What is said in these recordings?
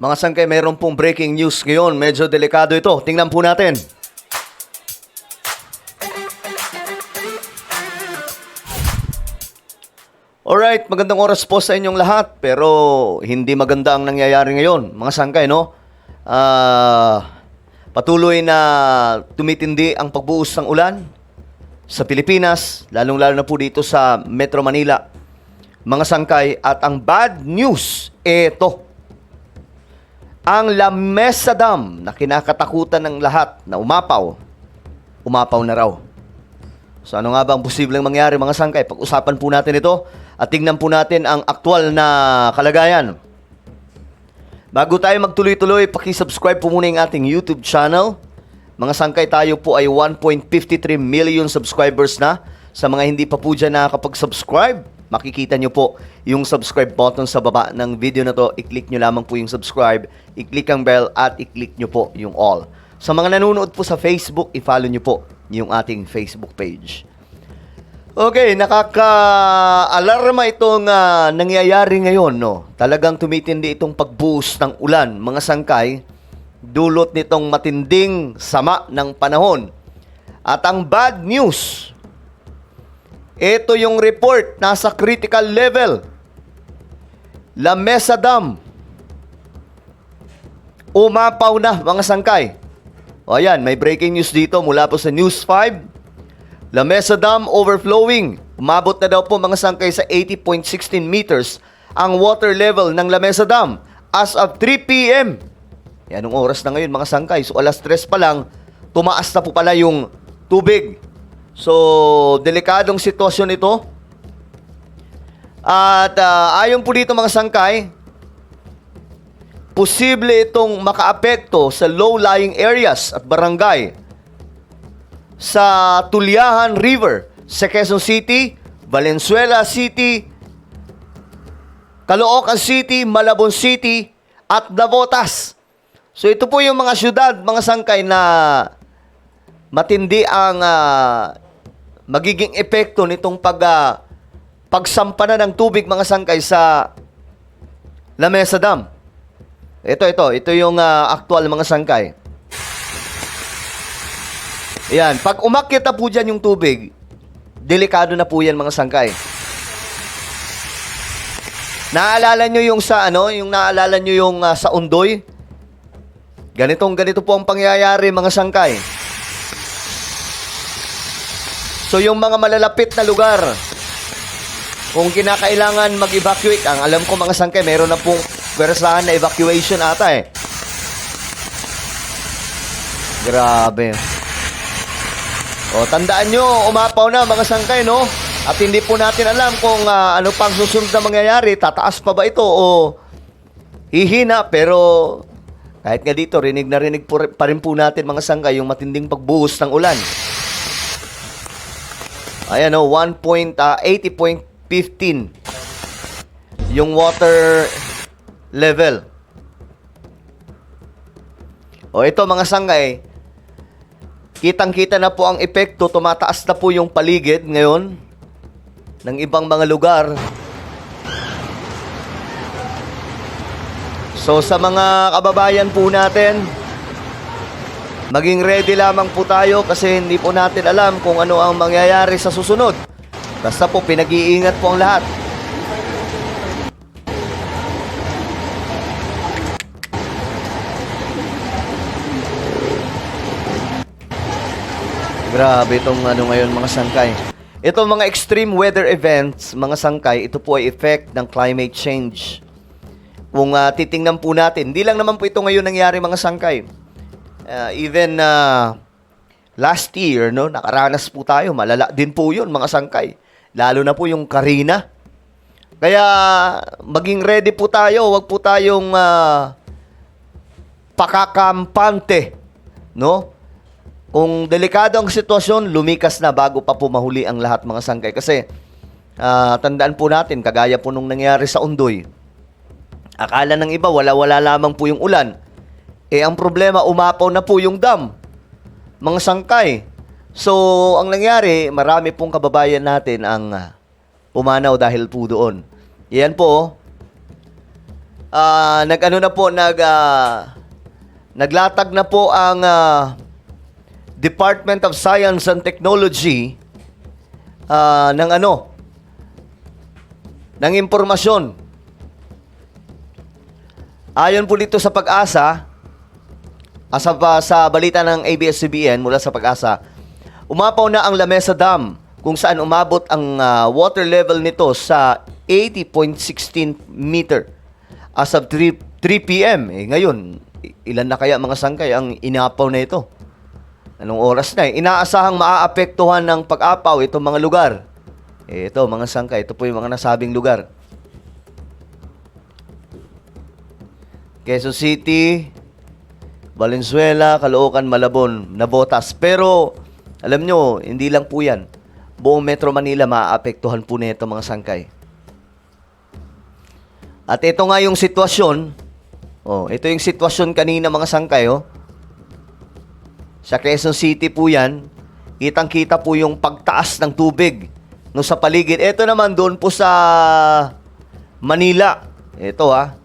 Mga sangkay, mayroon pong breaking news ngayon. Medyo delikado ito. Tingnan po natin. Alright, magandang oras po sa inyong lahat. Pero hindi maganda ang nangyayari ngayon. Mga sangkay, no? Ah, patuloy na tumitindi ang pagbuhos ng ulan sa Pilipinas, lalong-lalo na po dito sa Metro Manila. Mga sangkay, at ang bad news, eto. Ang La Mesa Dam na kinakatakutan ng lahat na umapaw, umapaw na raw. So ano nga ba ang posibleng mangyari mga sangkay? Pag-usapan po natin ito at tingnan po natin ang aktual na kalagayan. Bago tayo magtuloy-tuloy, paki-subscribe po muna yung ating YouTube channel. Mga sangkay tayo po ay 1.53 million subscribers na. Sa mga hindi pa po dyan nakakapag-subscribe, makikita nyo po yung subscribe button sa baba ng video na to. I-click nyo lamang po yung subscribe, i-click ang bell at i-click nyo po yung all. Sa mga nanonood po sa Facebook, i-follow nyo po yung ating Facebook page. Okay, nakaka-alarma itong ah, nangyayari ngayon, no. Talagang tumitindi itong pagbuhos ng ulan, mga sangkay, dulot nitong matinding sama ng panahon. At ang bad news, ito yung report, nasa critical level. La Mesa Dam. Umapaw na, mga sangkay. O ayan, may breaking news dito mula po sa News 5. La Mesa Dam overflowing. Umabot na daw po mga sangkay sa 80.16 meters ang water level ng La Mesa Dam as of 3 p.m. Yan ang oras na ngayon mga sangkay. So alas 3 pa lang, tumaas na po pala yung tubig. So, delikadong sitwasyon ito. At ah, ayon po dito mga sangkay, posible itong makaapekto sa low-lying areas at barangay sa Tulyahan River sa Quezon City, Valenzuela City, Caloocan City, Malabon City, at Navotas. So ito po yung mga syudad, mga sangkay na matindi ang ah, magiging epekto nitong pag ah, pagsampa na ng tubig mga sangkay sa La Mesa Dam. Ito, ito. Ito yung ah, actual mga sangkay. Yan. Pag umakyat na po dyan yung tubig, delikado na po yan mga sangkay. Naalala nyo yung sa ano, yung naalala nyo yung ah, sa Undoy? Ganitong ganito po ang pangyayari mga sangkay. So yung mga malalapit na lugar, kung kinakailangan mag-evacuate, ang alam ko mga sangkay, meron na pong pwersahan na evacuation ata eh. Grabe. O, tandaan nyo, umapaw na mga sangkay, no? At hindi po natin alam kung ah, ano pang susunod na mangyayari. Tataas pa ba ito o hihina? Pero kahit nga dito, rinig na rinig po, pa rin po natin mga sangkay yung matinding pagbuhos ng ulan. Ayan o, 1.80.15 yung water level. O ito mga sangay, kitang-kita na po ang epekto, tumataas na po yung paligid ngayon ng ibang mga lugar. So sa mga kababayan po natin, maging ready lamang po tayo kasi hindi po natin alam kung ano ang mangyayari sa susunod. Basta po pinag-iingat po ang lahat. Grabe itong ano ngayon mga sangkay. Ito mga extreme weather events, mga sangkay, ito po ay effect ng climate change. Kung ah, titingnan po natin, hindi lang naman po ito ngayon nangyari mga sangkay. Ah, even ah, last year, no, nakaranas po tayo, malala din po yun mga sangkay. Lalo na po yung Karina. Kaya maging ready po tayo, wag po tayong ah, pakakampante, no? Kung delikado ang sitwasyon, lumikas na bago pa po mahuli ang lahat mga sangkay. Kasi ah, tandaan po natin, kagaya po nung nangyari sa Undoy, akala ng iba wala-wala lamang po yung ulan. Eh ang problema, umapaw na po yung dam. Mga sangkay. So, ang nangyari, marami pong kababayan natin ang ah, pumanaw dahil po doon. Yan po, ah, nag-ano na po, nag, ah, naglatag na po ang ah, Department of Science and Technology ah, ng ano, ng impormasyon. Ayon po dito sa pag-asa, asa pa sa balita ng ABS-CBN mula sa pag-asa, umapaw na ang Lamesa Dam kung saan umabot ang ah, water level nito sa 80.16 meter as of 3, 3 p.m. Eh, ngayon, ilan na kaya mga sangkay ang inapaw na ito? Anong oras na? Eh? Inaasahang maaapektuhan ng pag-apaw itong mga lugar. Eh, ito, mga sangkay, ito po yung mga nasabing lugar. Quezon City, Valenzuela, Caloocan, Malabon, Nabotas. Pero, alam nyo, hindi lang po yan. Buong Metro Manila maaapektuhan po nito mga sangkay. At ito nga yung sitwasyon. Oh, ito yung sitwasyon kanina mga sangkay, oh. Sa Quezon City po yan, kitang-kita po yung pagtaas ng tubig no sa paligid. Ito naman doon po sa Manila. Ito ah.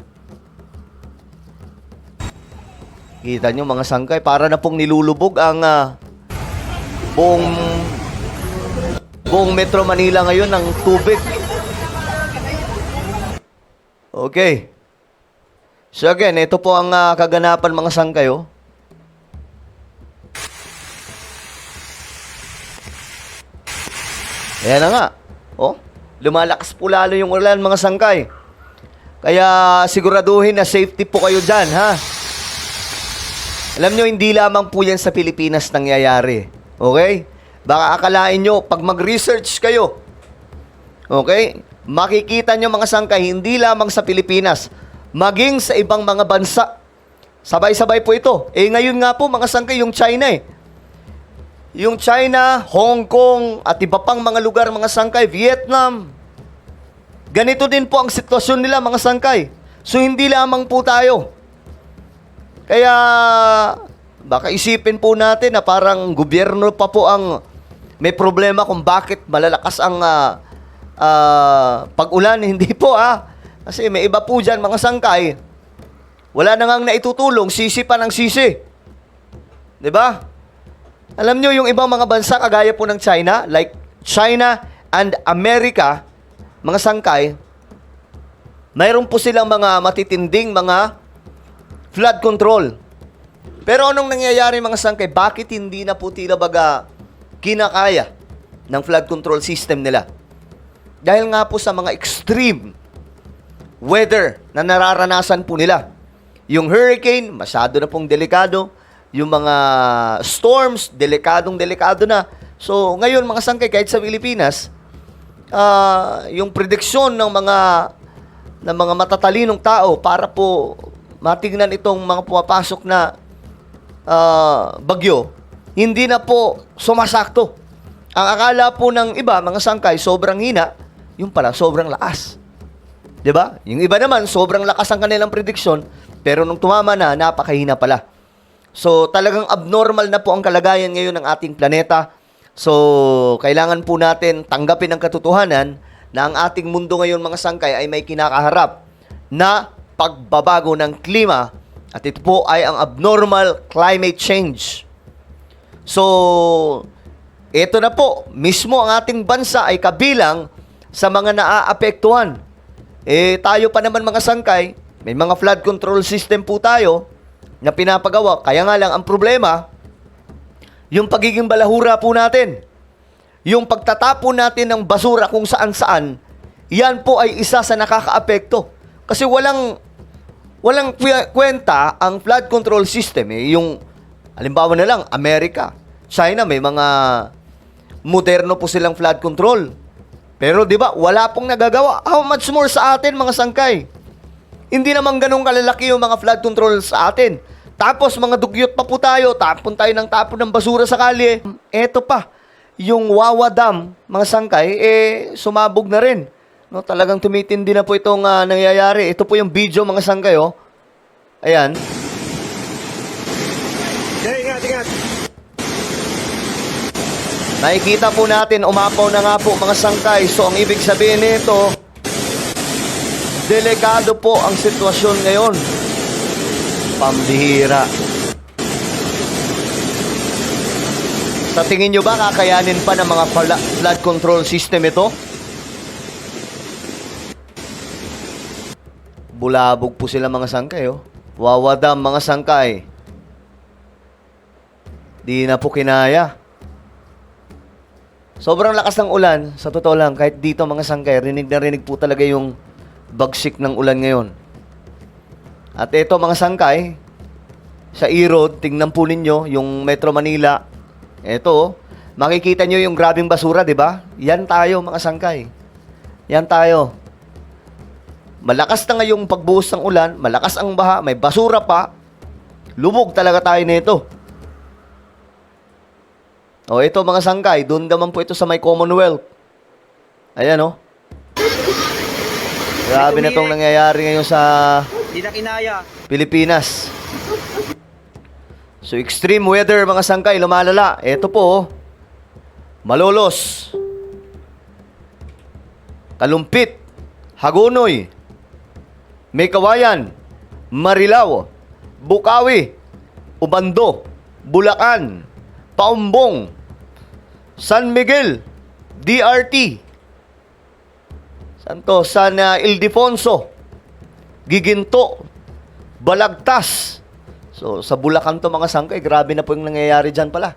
Kita nyo mga sangkay, para na pong nilulubog ang ah, buong buong Metro Manila ngayon ng tubig. Okay. So again, ito po ang ah, kaganapan mga sangkay oh. Ayan na nga. Oh, lumalakas po lalo yung ulan mga sangkay. Kaya siguraduhin na safety po kayo dyan, ha? Alam nyo, hindi lamang po yan sa Pilipinas nangyayari. Okay? Baka akalain nyo, pag mag-research kayo, okay? Makikita nyo mga sangkay, hindi lamang sa Pilipinas, maging sa ibang mga bansa. Sabay-sabay po ito. Eh ngayon nga po, mga sangkay, yung China eh. Yung China, Hong Kong, at iba pang mga lugar, mga sangkay, Vietnam. Ganito din po ang sitwasyon nila, mga sangkay. So, hindi lamang po tayo. Kaya, baka isipin po natin na parang gobyerno pa po ang may problema kung bakit malalakas ang ah, ah, pag-ulan. Hindi po ah. Kasi may iba po dyan, mga sangkay. Wala na ngang naitutulong, sisi pa ng sisi. ba? Alam nyo, yung ibang mga bansa, kagaya po ng China, like China and America, mga sangkay, mayroon po silang mga matitinding mga flood control. Pero anong nangyayari mga sangkay? Bakit hindi na po tila baga kinakaya ng flood control system nila? Dahil nga po sa mga extreme weather na nararanasan po nila. Yung hurricane, masyado na pong delikado. Yung mga storms, delikadong delikado na. So, ngayon mga sangkay, kahit sa Pilipinas, ah, yung prediksyon ng mga ng mga matatalinong tao para po matignan itong mga pumapasok na ah, bagyo, hindi na po sumasakto. Ang akala po ng iba, mga sangkay, sobrang hina, yung pala, sobrang lakas. 'Di ba? Yung iba naman, sobrang lakas ang kanilang prediksyon, pero nung tumama na, napakahina pala. So, talagang abnormal na po ang kalagayan ngayon ng ating planeta. So, kailangan po natin tanggapin ang katotohanan na ang ating mundo ngayon mga sangkay ay may kinakaharap na pagbabago ng klima at ito po ay ang abnormal climate change. So, ito na po, mismo ang ating bansa ay kabilang sa mga naaapektuhan. Eh, tayo pa naman mga sangkay, may mga flood control system po tayo na pinapagawa. Kaya nga lang, ang problema, yung pagiging balahura po natin. Yung pagtatapon natin ng basura kung saan-saan, yan po ay isa sa nakakaapekto. Kasi walang walang kwe- kwenta ang flood control system eh yung halimbawa na lang Amerika, China may mga moderno po silang flood control. Pero 'di ba, wala pong nagagawa. How much more sa atin mga sangkay? Hindi naman ganun kalalaki yung mga flood control sa atin. Tapos mga dugyot pa po tayo, tapon tayo ng tapon ng basura sa kalye. Eto pa, yung Wawa Dam, mga sangkay, eh sumabog na rin. No, talagang tumitindi na po itong ah, nangyayari. Ito po yung video mga sangkay, oh. Ayan. Hey, ingat, ingat. Nakikita po natin, umapaw na nga po mga sangkay. So, ang ibig sabihin nito, Delikado po ang sitwasyon ngayon. Pambihira. Sa tingin nyo ba kakayanin pa ng mga flood control system ito? Bulabog po sila mga sangkay, oh. Wawadam mga sangkay. Di na po kinaya. Sobrang lakas ng ulan, sa totoo lang, kahit dito mga sangkay, rinig na rinig po talaga yung bagsik ng ulan ngayon. At ito mga sangkay, sa E-Road, tingnan po ninyo yung Metro Manila. Ito, oh, makikita nyo yung grabing basura, di ba? Yan tayo mga sangkay. Yan tayo. Malakas na ngayong pagbuhos ng ulan, malakas ang baha, may basura pa. Lubog talaga tayo nito. O ito mga sangkay, doon naman po ito sa may Commonwealth. Ayan o. Grabe na tong nangyayari ngayon sa Hindi na kinaya. Pilipinas. So extreme weather mga sangkay, lumalala. Ito po, oh. Malolos. Kalumpit. Hagonoy. May kawayan. Marilao. Bukawi. Ubando. Bulacan. Paumbong. San Miguel. DRT. Santo, San uh, Ildefonso. Giginto. Balagtas. So, sa Bulacan to mga sangkay, grabe na po yung nangyayari dyan pala.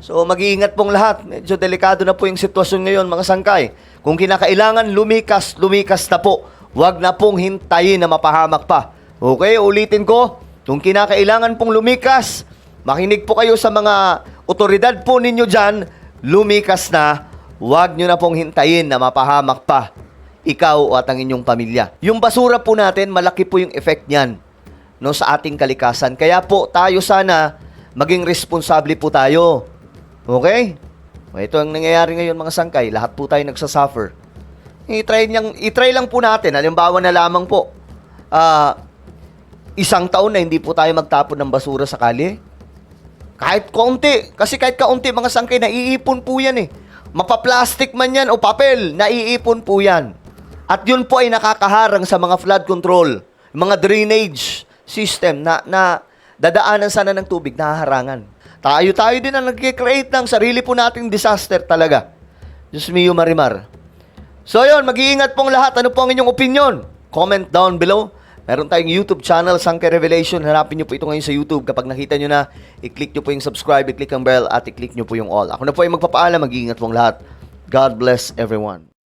So, mag-iingat pong lahat. Medyo delikado na po yung sitwasyon ngayon, mga sangkay. Kung kinakailangan lumikas, lumikas na po. Huwag na pong hintayin na mapahamak pa. Okay, ulitin ko. Kung kinakailangan pong lumikas, makinig po kayo sa mga otoridad po ninyo dyan, lumikas na. Huwag nyo na pong hintayin na mapahamak pa ikaw at ang inyong pamilya. Yung basura po natin, malaki po yung effect niyan no, sa ating kalikasan. Kaya po, tayo sana maging responsable po tayo. Okay? Ito ang nangyayari ngayon mga sangkay. Lahat po tayo nagsasuffer. I-try, niyang, i-try lang po natin. Halimbawa na lamang po, ah, isang taon na hindi po tayo magtapon ng basura sa kalye. Kahit konti. Kasi kahit kaunti, mga sangkay, naiipon po yan eh. Mapaplastic man yan o papel, naiipon po yan. At yun po ay nakakaharang sa mga flood control, mga drainage system na, na dadaanan sana ng tubig, nahaharangan. Tayo-tayo din ang nag-create ng sarili po nating disaster talaga. Diyos mio marimar. So yun, mag-iingat pong lahat. Ano po ang inyong opinion? Comment down below. Meron tayong YouTube channel, Sangke Revelation. Hanapin nyo po ito ngayon sa YouTube. Kapag nakita nyo na, i-click nyo po yung subscribe, i-click ang bell, at i-click nyo po yung all. Ako na po ay magpapaalam. Mag-iingat pong lahat. God bless everyone.